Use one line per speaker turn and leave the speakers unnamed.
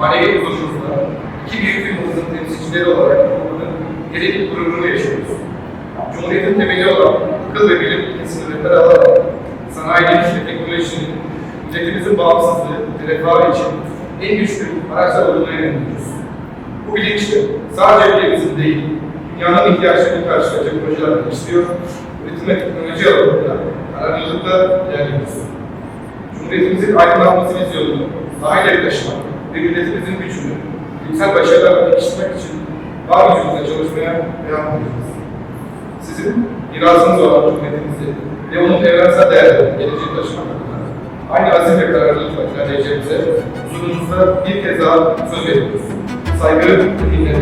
manevi huzurumuzda iki büyük firmamızın temsilcileri olarak bunun gerekli gururunu yaşıyoruz. Cumhuriyetin temeli olan akıl ve bilim rehber alarak sanayi ve teknolojinin milletimizin bağımsızlığı ve refahı için en güçlü araçlar olduğuna inanıyoruz. Bu bilinçle sadece ülkemizin değil, dünyanın ihtiyaçlarını karşılayacak projeler geliştiriyor, üretim ve teknoloji alanında kararlılıkla ilerliyoruz. Cumhuriyetimizin aydınlanması vizyonunu daha ileri taşımak ve milletimizin gücünü bilimsel başarılarla geliştirmek için var gücümüzle çalışmaya devam ediyoruz. Sizin mirasınız olan cumhuriyetimizi ve onun evrensel değerlerini geleceğe taşımak adına aynı azim ve kararlılıkla ilerleyeceğimize huzurunuzda bir kez daha söz veriyoruz. Saygı ve minnet.